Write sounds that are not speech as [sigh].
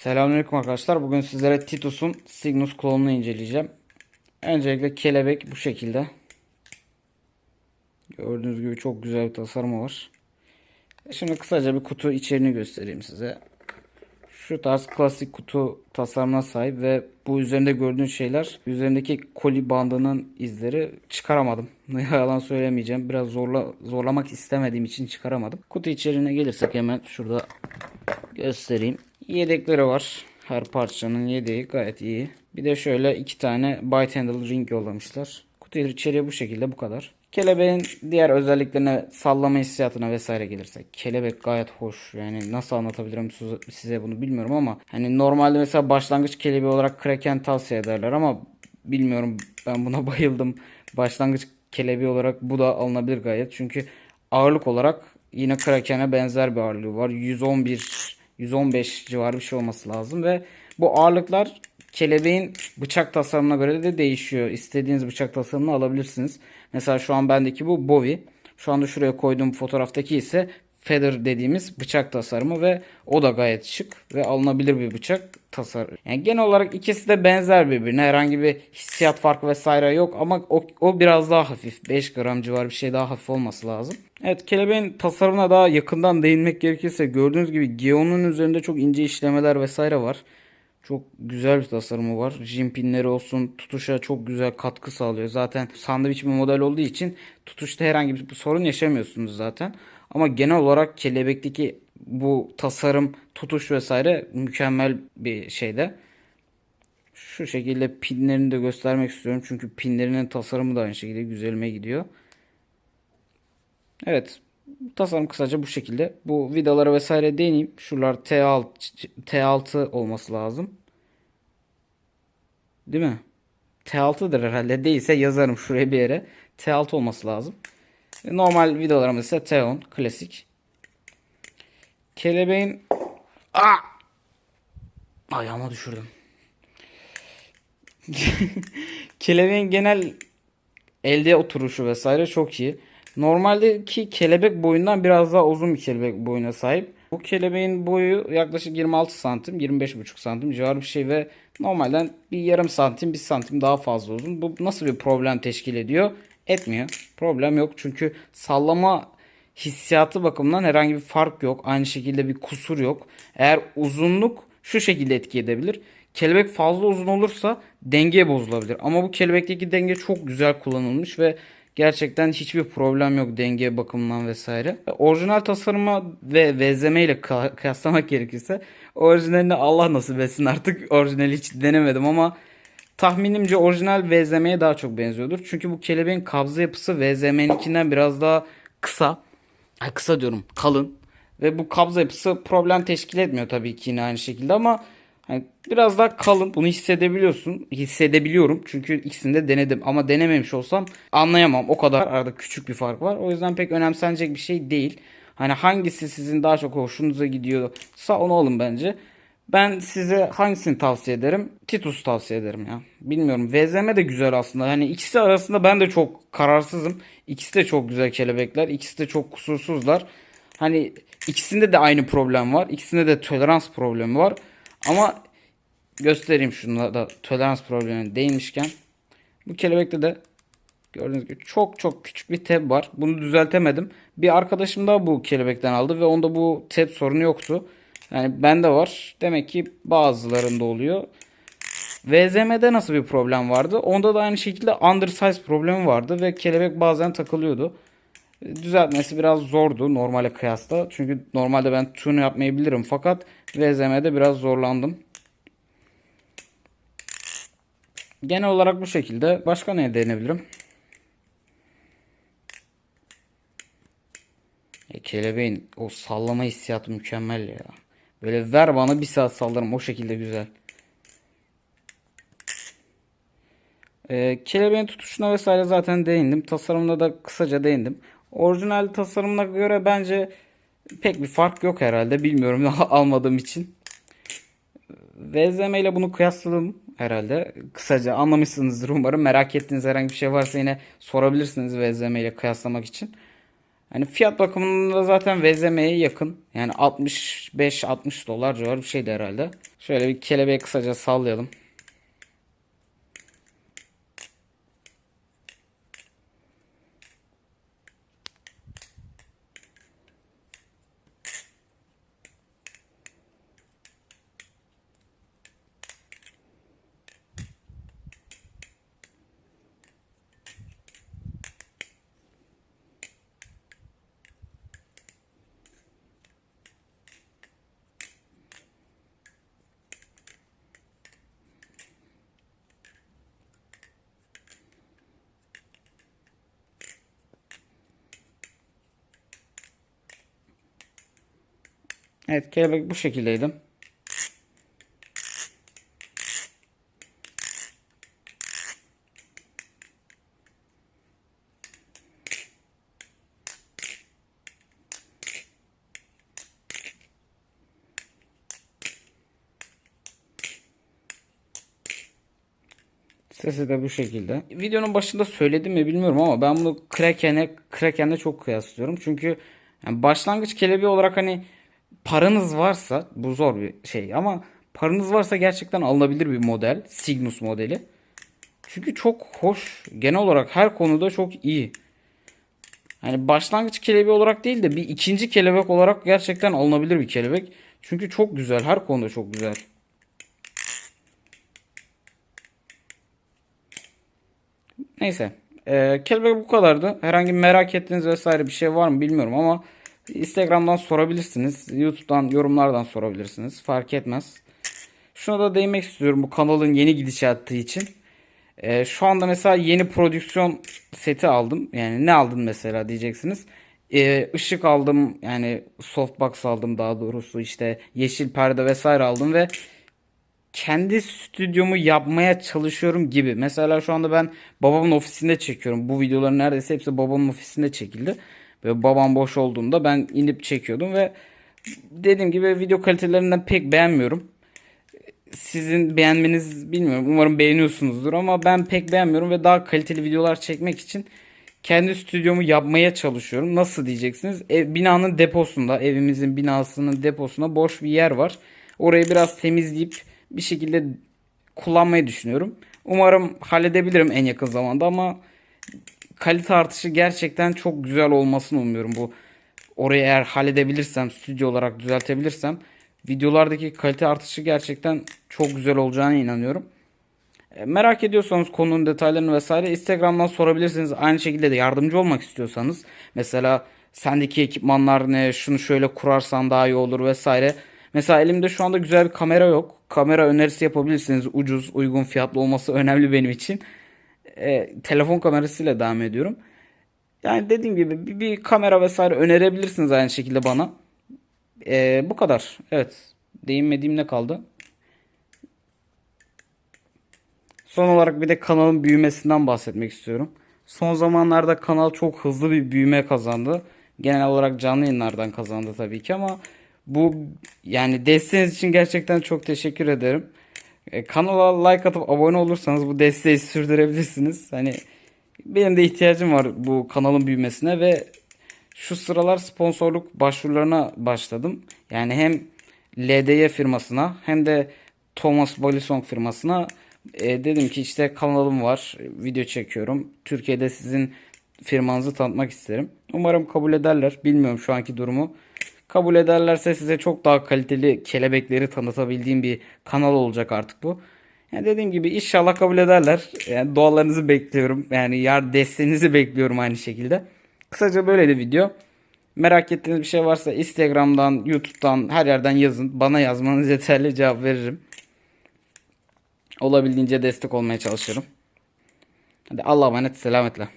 Selamünaleyküm arkadaşlar. Bugün sizlere Titus'un Cygnus klonunu inceleyeceğim. Öncelikle kelebek bu şekilde. Gördüğünüz gibi çok güzel bir tasarımı var. Şimdi kısaca bir kutu içeriğini göstereyim size. Şu tarz klasik kutu tasarımına sahip ve bu üzerinde gördüğünüz şeyler üzerindeki koli bandının izleri çıkaramadım. [laughs] Yalan söylemeyeceğim. Biraz zorla zorlamak istemediğim için çıkaramadım. Kutu içeriğine gelirsek hemen şurada göstereyim. Yedekleri var. Her parçanın yedeği gayet iyi. Bir de şöyle iki tane bite handle ring yollamışlar. Kutu içeriği bu şekilde bu kadar. Kelebeğin diğer özelliklerine sallama hissiyatına vesaire gelirsek. Kelebek gayet hoş. Yani nasıl anlatabilirim size bunu bilmiyorum ama hani normalde mesela başlangıç kelebeği olarak Kraken tavsiye ederler ama bilmiyorum ben buna [laughs] bayıldım. Başlangıç kelebeği olarak bu da alınabilir gayet. Çünkü ağırlık olarak yine Kraken'e benzer bir ağırlığı var. 111 115 civarı bir şey olması lazım ve bu ağırlıklar kelebeğin bıçak tasarımına göre de değişiyor. İstediğiniz bıçak tasarımını alabilirsiniz. Mesela şu an bendeki bu Bowie. Şu anda şuraya koyduğum fotoğraftaki ise Feather dediğimiz bıçak tasarımı ve o da gayet şık ve alınabilir bir bıçak tasarımı. Yani genel olarak ikisi de benzer birbirine. Herhangi bir hissiyat farkı vesaire yok ama o, o biraz daha hafif. 5 gram civarı bir şey daha hafif olması lazım. Evet kelebeğin tasarımına daha yakından değinmek gerekirse gördüğünüz gibi Geon'un üzerinde çok ince işlemeler vesaire var. Çok güzel bir tasarımı var. Jim pinleri olsun tutuşa çok güzel katkı sağlıyor. Zaten sandviç bir model olduğu için tutuşta herhangi bir sorun yaşamıyorsunuz zaten. Ama genel olarak kelebekteki bu tasarım, tutuş vesaire mükemmel bir şeyde. Şu şekilde pinlerini de göstermek istiyorum. Çünkü pinlerinin tasarımı da aynı şekilde güzelime gidiyor. Evet. Tasarım kısaca bu şekilde. Bu vidalara vesaire değineyim. Şuralar T6, T6 olması lazım. Değil mi? T6'dır herhalde. Değilse yazarım şuraya bir yere. T6 olması lazım. Normal vidalarımız ise T10 klasik. Kelebeğin Aa! ayağıma düşürdüm. [laughs] Kelebeğin genel elde oturuşu vesaire çok iyi. Normaldeki kelebek boyundan biraz daha uzun bir kelebek boyuna sahip. Bu kelebeğin boyu yaklaşık 26 santim, 25,5 santim civarı bir şey ve normalden bir yarım santim, bir santim daha fazla uzun. Bu nasıl bir problem teşkil ediyor? Etmiyor. Problem yok çünkü sallama hissiyatı bakımından herhangi bir fark yok. Aynı şekilde bir kusur yok. Eğer uzunluk şu şekilde etki edebilir. Kelebek fazla uzun olursa denge bozulabilir. Ama bu kelebekteki denge çok güzel kullanılmış ve gerçekten hiçbir problem yok denge bakımından vesaire. Orijinal tasarıma ve vezleme ile kıyaslamak gerekirse orijinalini Allah nasip etsin artık orijinali hiç denemedim ama tahminimce orijinal VZM'ye daha çok benziyordur. Çünkü bu kelebeğin kabza yapısı VZM'ninkinden biraz daha kısa. Ay kısa diyorum kalın. Ve bu kabza yapısı problem teşkil etmiyor tabii ki yine aynı şekilde ama hani biraz daha kalın. Bunu hissedebiliyorsun. Hissedebiliyorum. Çünkü ikisini de denedim. Ama denememiş olsam anlayamam. O kadar arada küçük bir fark var. O yüzden pek önemsenecek bir şey değil. Hani hangisi sizin daha çok hoşunuza gidiyorsa onu alın bence. Ben size hangisini tavsiye ederim? Titus tavsiye ederim ya. Bilmiyorum. VZM de güzel aslında. Hani ikisi arasında ben de çok kararsızım. İkisi de çok güzel kelebekler. İkisi de çok kusursuzlar. Hani ikisinde de aynı problem var. İkisinde de tolerans problemi var. Ama göstereyim şunu da tolerans problemi değinmişken. Bu kelebekte de gördüğünüz gibi çok çok küçük bir tab var. Bunu düzeltemedim. Bir arkadaşım da bu kelebekten aldı ve onda bu tab sorunu yoktu. Yani bende var. Demek ki bazılarında oluyor. VZM'de nasıl bir problem vardı? Onda da aynı şekilde undersize problemi vardı ve kelebek bazen takılıyordu. Düzeltmesi biraz zordu normale kıyasla. Çünkü normalde ben tune yapmayı bilirim fakat VZM'de biraz zorlandım. Genel olarak bu şekilde. Başka ne denebilirim? E, kelebeğin o sallama hissiyatı mükemmel ya. Böyle ver bana bir saat sallarım o şekilde güzel. Ee, kelebeğin tutuşuna vesaire zaten değindim. Tasarımına da kısaca değindim. Orijinal tasarımına göre bence pek bir fark yok herhalde. Bilmiyorum [laughs] almadığım için. VZM ile bunu kıyasladım herhalde. Kısaca anlamışsınızdır umarım. Merak ettiğiniz herhangi bir şey varsa yine sorabilirsiniz VZM ile kıyaslamak için. Hani fiyat bakımında zaten VZM'ye yakın. Yani 65-60 dolar civarı bir şeydi herhalde. Şöyle bir kelebeği kısaca sallayalım. Evet kelebek bu şekildeydi. Sesi de bu şekilde. Videonun başında söyledim mi bilmiyorum ama ben bunu Kraken'e Kraken'le çok kıyaslıyorum. Çünkü yani başlangıç kelebeği olarak hani paranız varsa bu zor bir şey ama paranız varsa gerçekten alınabilir bir model. Cygnus modeli. Çünkü çok hoş. Genel olarak her konuda çok iyi. Hani başlangıç kelebeği olarak değil de bir ikinci kelebek olarak gerçekten alınabilir bir kelebek. Çünkü çok güzel. Her konuda çok güzel. Neyse. Ee, kelebek bu kadardı. Herhangi merak ettiğiniz vesaire bir şey var mı bilmiyorum ama Instagram'dan sorabilirsiniz. YouTube'dan yorumlardan sorabilirsiniz. Fark etmez. Şuna da değinmek istiyorum bu kanalın yeni gidişatı için. Ee, şu anda mesela yeni prodüksiyon seti aldım. Yani ne aldın mesela diyeceksiniz. Ee, ışık aldım. Yani softbox aldım daha doğrusu. işte yeşil perde vesaire aldım ve kendi stüdyomu yapmaya çalışıyorum gibi. Mesela şu anda ben babamın ofisinde çekiyorum. Bu videoların neredeyse hepsi babamın ofisinde çekildi. Ve babam boş olduğunda ben inip çekiyordum ve dediğim gibi video kalitelerinden pek beğenmiyorum. Sizin beğenmeniz bilmiyorum. Umarım beğeniyorsunuzdur ama ben pek beğenmiyorum ve daha kaliteli videolar çekmek için kendi stüdyomu yapmaya çalışıyorum. Nasıl diyeceksiniz? Ev, binanın deposunda, evimizin binasının deposunda boş bir yer var. Orayı biraz temizleyip bir şekilde kullanmayı düşünüyorum. Umarım halledebilirim en yakın zamanda ama kalite artışı gerçekten çok güzel olmasını umuyorum. Bu orayı eğer halledebilirsem, stüdyo olarak düzeltebilirsem videolardaki kalite artışı gerçekten çok güzel olacağına inanıyorum. E, merak ediyorsanız konunun detaylarını vesaire Instagram'dan sorabilirsiniz. Aynı şekilde de yardımcı olmak istiyorsanız mesela sendeki ekipmanlar ne, şunu şöyle kurarsan daha iyi olur vesaire. Mesela elimde şu anda güzel bir kamera yok. Kamera önerisi yapabilirsiniz. Ucuz, uygun fiyatlı olması önemli benim için. E, telefon kamerasıyla devam ediyorum. Yani dediğim gibi bir, bir kamera vesaire önerebilirsiniz aynı şekilde bana. E, bu kadar. Evet. Değinmediğim ne kaldı? Son olarak bir de kanalın büyümesinden bahsetmek istiyorum. Son zamanlarda kanal çok hızlı bir büyüme kazandı. Genel olarak canlı yayınlardan kazandı tabii ki ama bu yani desteğiniz için gerçekten çok teşekkür ederim. E, kanala like atıp abone olursanız bu desteği sürdürebilirsiniz. Hani benim de ihtiyacım var bu kanalın büyümesine ve şu sıralar sponsorluk başvurularına başladım. Yani hem LDY firmasına hem de Thomas Balisong firmasına e, dedim ki işte kanalım var, video çekiyorum. Türkiye'de sizin firmanızı tanıtmak isterim. Umarım kabul ederler. Bilmiyorum şu anki durumu. Kabul ederlerse size çok daha kaliteli kelebekleri tanıtabildiğim bir kanal olacak artık bu. Yani dediğim gibi inşallah kabul ederler. Yani dualarınızı bekliyorum. Yani yar desteğinizi bekliyorum aynı şekilde. Kısaca böyle bir video. Merak ettiğiniz bir şey varsa Instagram'dan, YouTube'dan her yerden yazın. Bana yazmanız yeterli cevap veririm. Olabildiğince destek olmaya çalışırım. Hadi Allah'a emanet selametle.